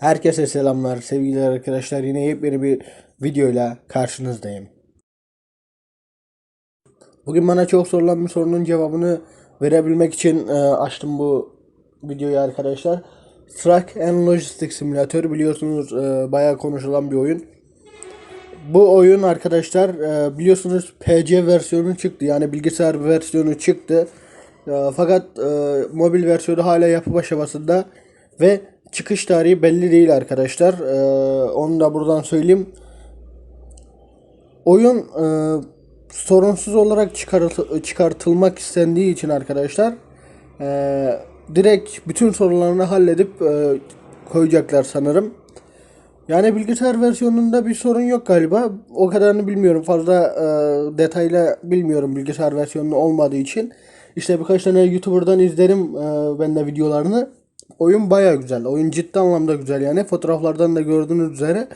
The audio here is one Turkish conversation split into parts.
Herkese selamlar, sevgiler arkadaşlar. Yine yepyeni bir videoyla karşınızdayım. Bugün bana çok sorulan bir sorunun cevabını verebilmek için e, açtım bu videoyu arkadaşlar. Truck and Logistics Simulator biliyorsunuz e, bayağı konuşulan bir oyun. Bu oyun arkadaşlar e, biliyorsunuz PC versiyonu çıktı. Yani bilgisayar versiyonu çıktı. E, fakat e, mobil versiyonu hala yapı aşamasında ve çıkış tarihi belli değil arkadaşlar. E, onu da buradan söyleyeyim. Oyun e, sorunsuz olarak çıkartı- çıkartılmak istendiği için arkadaşlar e, direkt bütün sorularını halledip e, koyacaklar sanırım. Yani bilgisayar versiyonunda bir sorun yok galiba. O kadarını bilmiyorum. Fazla e, detayla bilmiyorum bilgisayar versiyonu olmadığı için. İşte birkaç tane YouTuber'dan izlerim e, ben de videolarını. Oyun baya güzel. Oyun ciddi anlamda güzel yani. Fotoğraflardan da gördüğünüz üzere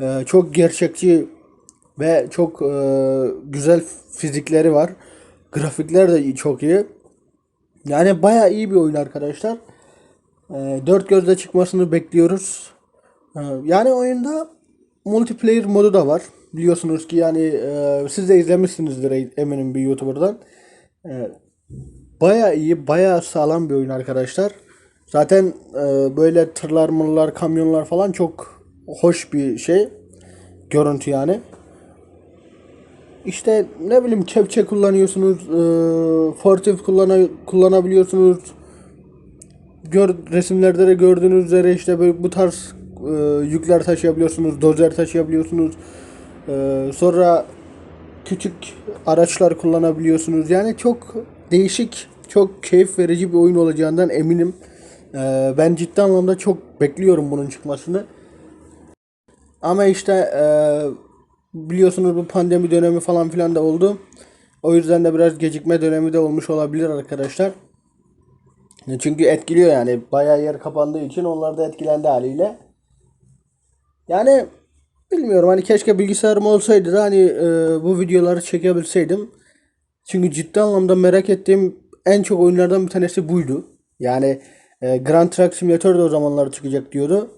e, çok gerçekçi ve çok e, güzel fizikleri var. Grafikler de çok iyi. Yani baya iyi bir oyun arkadaşlar. E, dört gözle çıkmasını bekliyoruz. Ee, Yani oyunda multiplayer modu da var. Biliyorsunuz ki yani e, siz de izlemişsinizdir eminim bir YouTuber'dan. E, baya iyi, baya sağlam bir oyun arkadaşlar. Zaten e, böyle tırlar, mırlar, kamyonlar falan çok hoş bir şey. Görüntü yani. İşte ne bileyim kepçe kullanıyorsunuz, e, forklift kullana, kullanabiliyorsunuz gör, resimlerde de gördüğünüz üzere işte böyle bu tarz e, yükler taşıyabiliyorsunuz, dozer taşıyabiliyorsunuz. E, sonra küçük araçlar kullanabiliyorsunuz. Yani çok değişik, çok keyif verici bir oyun olacağından eminim. E, ben ciddi anlamda çok bekliyorum bunun çıkmasını. Ama işte e, biliyorsunuz bu pandemi dönemi falan filan da oldu. O yüzden de biraz gecikme dönemi de olmuş olabilir arkadaşlar. Çünkü etkiliyor yani. Bayağı yer kapandığı için onlar da etkilendi haliyle. Yani bilmiyorum hani keşke bilgisayarım olsaydı da hani e, bu videoları çekebilseydim. Çünkü ciddi anlamda merak ettiğim en çok oyunlardan bir tanesi buydu. Yani e, Grand Truck Simulator da o zamanlar çıkacak diyordu.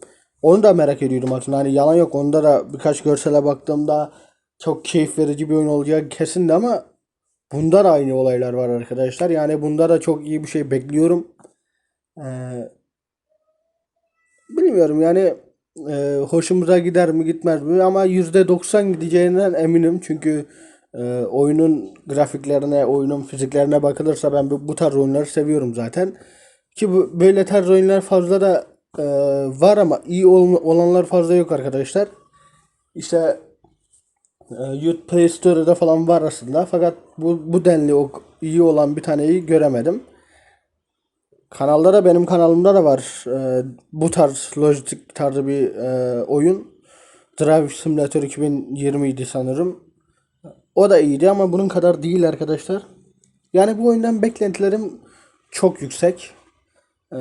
Onu da merak ediyordum aslında. Hani yalan yok. Onda da birkaç görsele baktığımda çok keyif verici bir oyun olacağı kesindi ama bunda da aynı olaylar var arkadaşlar. Yani bunda da çok iyi bir şey bekliyorum. Ee, bilmiyorum yani e, hoşumuza gider mi gitmez mi ama %90 gideceğinden eminim. Çünkü e, oyunun grafiklerine, oyunun fiziklerine bakılırsa ben bu, bu tarz oyunları seviyorum zaten. Ki bu, böyle tarz oyunlar fazla da e, var ama iyi ol- olanlar fazla yok arkadaşlar. İşte e, YouTube Play Store'da falan var aslında. Fakat bu, bu denli o iyi olan bir taneyi göremedim. Kanalda da benim kanalımda da var e, bu tarz lojistik tarzı bir e, oyun. Drive Simulator 2020 idi sanırım. O da iyiydi ama bunun kadar değil arkadaşlar. Yani bu oyundan beklentilerim çok yüksek. E,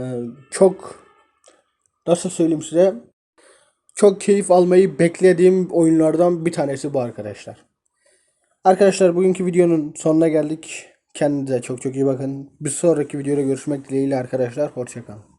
çok nasıl söyleyeyim size çok keyif almayı beklediğim oyunlardan bir tanesi bu arkadaşlar. Arkadaşlar bugünkü videonun sonuna geldik. Kendinize çok çok iyi bakın. Bir sonraki videoda görüşmek dileğiyle arkadaşlar. Hoşçakalın.